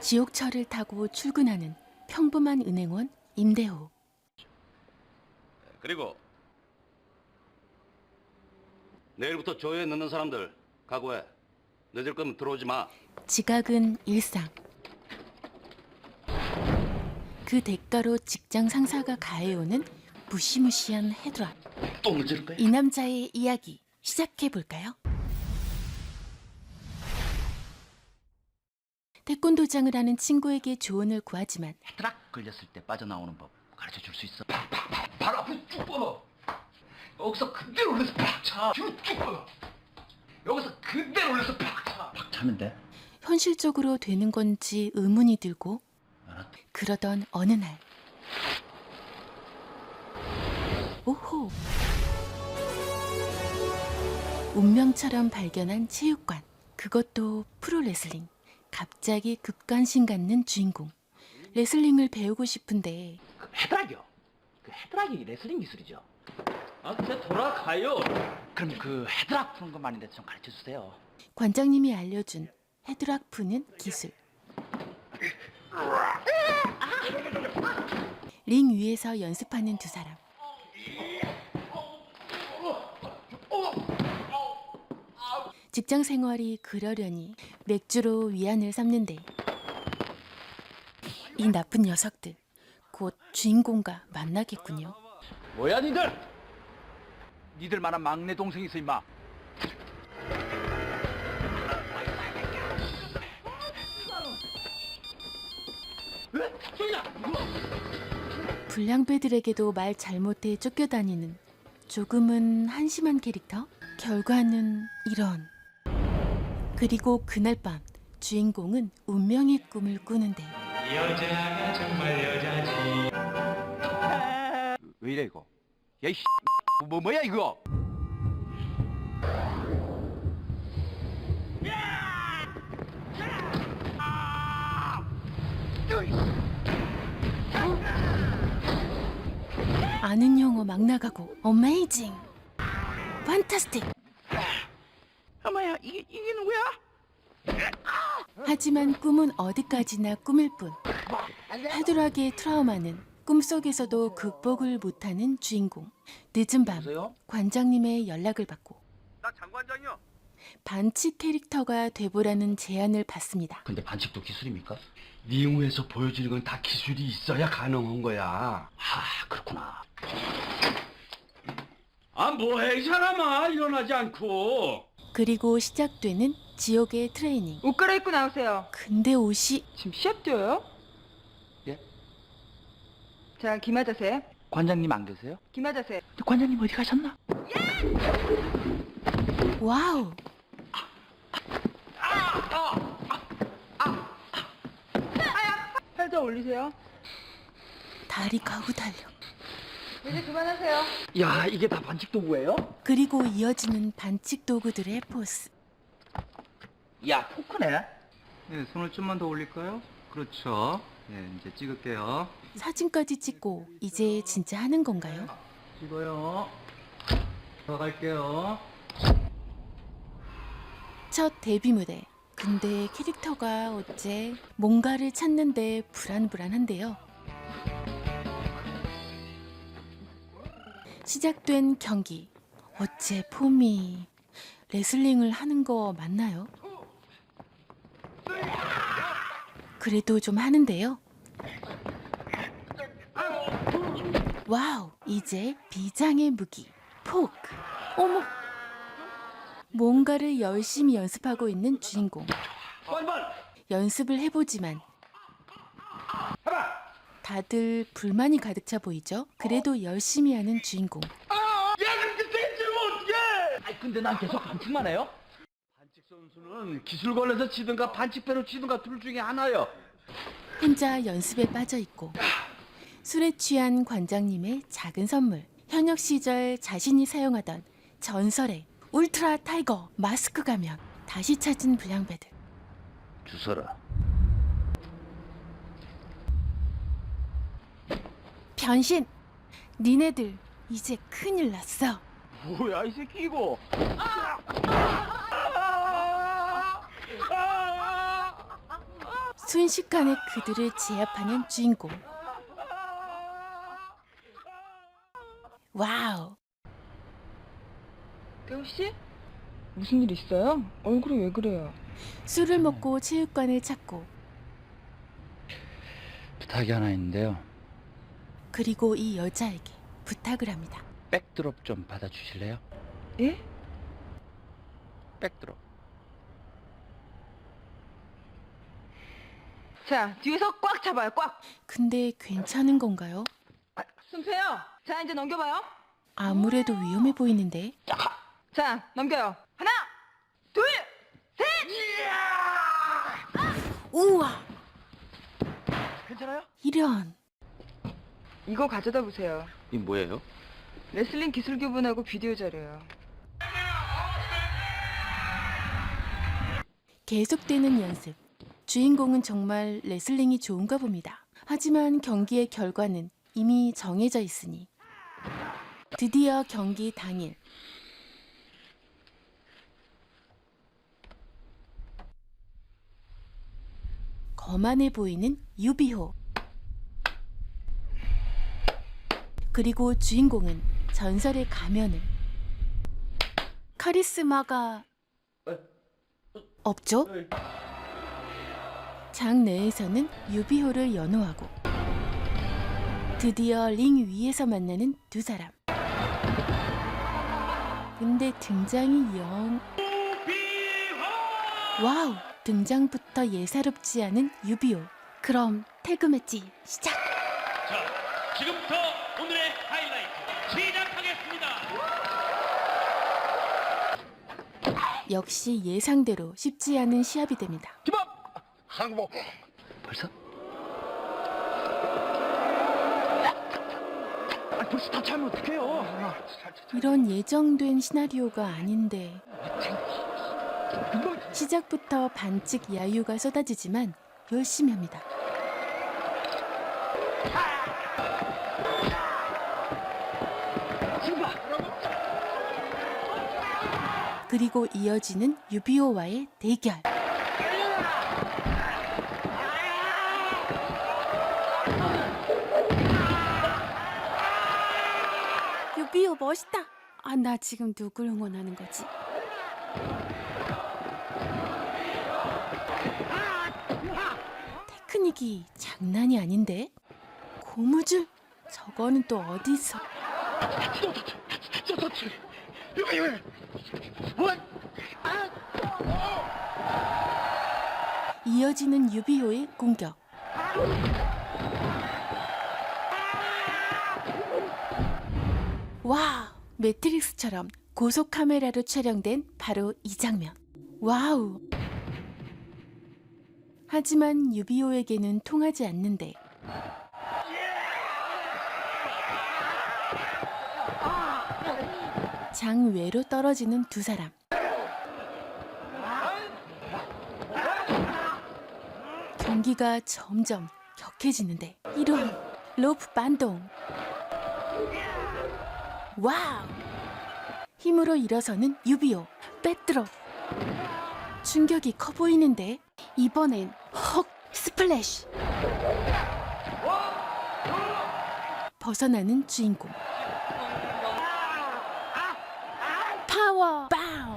지옥철을 타고 출근하는 평범한 은행원 임대호. 그리고 내일부터 조회에 넣는 사람들 각오해. 늦을 거면 들어오지 마. 지각은 일상. 그 대가로 직장 상사가 가해오는 무시무시한 헤드락. 또 늦을 거야? 이 남자의 이야기 시작해 볼까요? 태권도장을 하는 친구에게 조언을 구하지만 트락 걸렸을 때 빠져나오는 법 가르쳐 줄 수 있어? 발 앞으로 쭉 뻗어. 여기서 그대로 올려서 팍 차. 뒤로 쭉 뻗어. 여기서 그대로 올려서 팍 차. 팍 차면 돼. 현실적으로 되는 건지 의문이 들고 알았다. 그러던 어느 날 오호 운명처럼 발견한 체육관 그것도 프로레슬링 갑자기 급관심 갖는 주인공 레슬링을 배우고 싶은데 그 헤드락이요. 그 헤드락이 레슬링 기술이죠. 아, 진짜 돌아가요. 그럼 그 헤드락 푸는 것만인데 좀 가르쳐 주세요. 관장님이 알려준 헤드락 푸는 기술 링 위에서 연습하는 두 사람 직장 생활이 그러려니 맥주로 위안을 삼는데 이 나쁜 녀석들 곧 주인공과 만나겠군요. 뭐야 니들? 니들만한 막내 동생 있어 임마. 불량배들에게도 말 잘못해 쫓겨다니는 조금은 한심한 캐릭터? 결과는 이런. 그리고 그날 밤 주인공은 운명의 꿈을 꾸는데 여자가 정말 여자지 왜 이래 이거? 야이 뭐 뭐야 이거? 아는 영어 막 나가고 어메이징 판타스틱 엄마야 이게 이게 누구야? 하지만 꿈은 어디까지나 꿈일 뿐 헤드락의 트라우마는 꿈속에서도 극복을 못하는 주인공 늦은 밤 보세요. 관장님의 연락을 받고 나 장관장이요. 반칙 캐릭터가 돼보라는 제안을 받습니다 근데 반칙도 기술입니까? 링우에서 보여주는 건 다 기술이 있어야 가능한 거야. 아 그렇구나. 아 뭐해 이 사람아 일어나지 않고 그리고 시작되는 지옥의 트레이닝 옷 갈아입고 나오세요. 근데 옷이 지금 시합 뛰어요? 예? 자, 기마 자세. 관장님 안 계세요? 기마 자세. 관장님 어디 가셨나? 와우 팔 더 올리세요. 다리 가고 달려 이제 그만하세요. 야 이게 다 반칙 도구예요? 그리고 이어지는 반칙 도구들의 포스 야 포크네. 네 손을 좀만 더 올릴까요? 그렇죠 네 이제 찍을게요 사진까지 찍고 이제 진짜 하는 건가요? 찍어요 들어갈게요 첫 데뷔 무대 근데 캐릭터가 어째 뭔가를 찾는데 불안불안한데요 시작된 경기. 어째 폼이 레슬링을 하는 거 맞나요? 그래도 좀 하는데요. 와우 이제 비장의 무기 포크. 어머! 뭔가를 열심히 연습하고 있는 주인공. 연습을 해보지만 다들 불만이 가득 차 보이죠? 그래도 열심히 하는 주인공 아이 근데 난 계속 반칙만 해요? 반칙 선수는 기술 걸려서 치든가 반칙배로 치든가 둘 중에 하나요. 혼자 연습에 빠져 있고 술에 취한 관장님의 작은 선물 현역 시절 자신이 사용하던 전설의 울트라 타이거 마스크 가면 다시 찾은 불량배들 주서라. 변신 니네들 이제 큰일 났어 뭐야 이 새끼 이거? 순식간에 그들을 제압하는 주인공. 와우. 대우 씨? 무슨 일 있어요? 얼굴이 왜 그래요? 술을 먹고 체육관을 찾고 부탁이 하나 있는데요. 그리고 이 여자에게 부탁을 합니다. 백드롭 좀 받아주실래요? 예? 백드롭. 자, 뒤에서 꽉 잡아요, 꽉! 근데 괜찮은 건가요? 숨 빼요. 자, 이제 넘겨봐요. 아무래도 위험해 보이는데 자, 넘겨요. 하나, 둘, 셋! 우와 괜찮아요? 이런 이거 가져다 보세요. 이 뭐예요? 레슬링 기술 교본하고 비디오 자료요. 계속되는 연습 주인공은 정말 레슬링이 좋은가 봅니다 하지만 경기의 결과는 이미 정해져 있으니 드디어 경기 당일 거만해 보이는 유비호 그리고 주인공은 전설의 가면을 카리스마가 없죠? 장 내에서는 유비호를 연호하고 드디어 링 위에서 만나는 두 사람. 근데 등장이 영 와우 등장부터 예사롭지 않은 유비호. 그럼 태그 매치 시작. 자, 지금부터 오늘의 하이라이트 시작하겠습니다. 역시 예상대로 쉽지 않은 시합이 됩니다. 벌써? 아, 벌써 다 차면 어떡해요? 이런 예정된 시나리오가 아닌데 시작부터 반칙 야유가 쏟아지지만 열심히 합니다. 그리고 이어지는 유비오와의 대결. 유비오 멋있다. 아, 나 지금 누굴 응원하는 거지? 테크닉이 장난이 아닌데? 고무줄? 저거는 또 어디서? 이어지는 유비호의 공격. 와, 매트릭스처럼 고속 카메라로 촬영된 바로 이 장면. 와우. 하지만 유비오에게는 통하지 않는데. 장 외로 떨어지는 두 사람. 경기가 점점 격해지는데 이런 로프 반동. 와우! 힘으로 일어서는 유비오 빼들어. 충격이 커 보이는데 이번엔 헉 스플래시. 벗어나는 주인공. 파워 바우.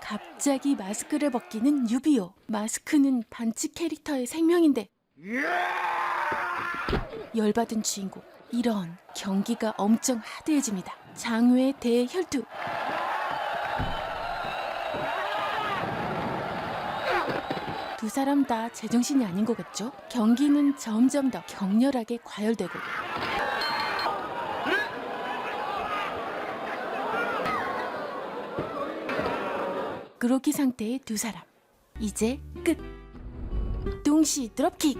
갑자기 마스크를 벗기는 유비오. 마스크는 반칙 캐릭터의 생명인데. 열받은 주인공. 이런 경기가 엄청 하드해집니다. 장외 대혈투. 두 사람 다 제정신이 아닌 것 같죠? 경기는 점점 더 격렬하게 과열되고 그로기 상태의 두 사람. 이제 끝. 동시 드롭킥.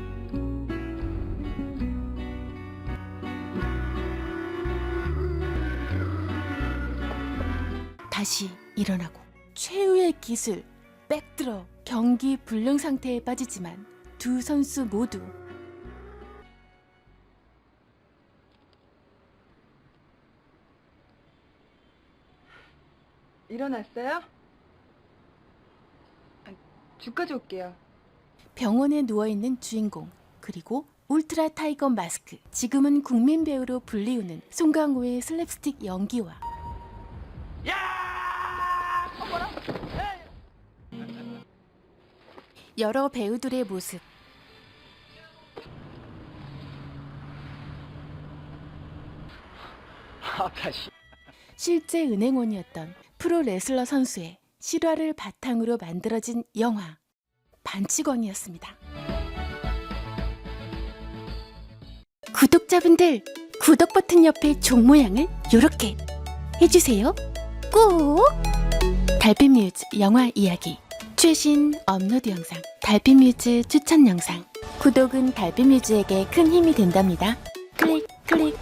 다시 일어나고 최후의 기술 백드러 경기 불능 상태에 빠지지만 두 선수 모두 일어났어요? 죽 가져올게요. 병원에 누워있는 주인공 그리고 울트라 타이거 마스크. 지금은 국민 배우로 불리우는 송강호의 슬랩스틱 연기와. 여러 배우들의 모습. 실제 은행원이었던 프로 레슬러 선수의 실화를 바탕으로 만들어진 영화 반치건이었습니다. 구독자분들 구독 버튼 옆에 종 모양을 이렇게 해주세요. 꼭 달빛뮤즈 영화 이야기 최신 업로드 영상 달빛뮤즈 추천 영상 구독은 달빛뮤즈에게 큰 힘이 된답니다. 클릭 클릭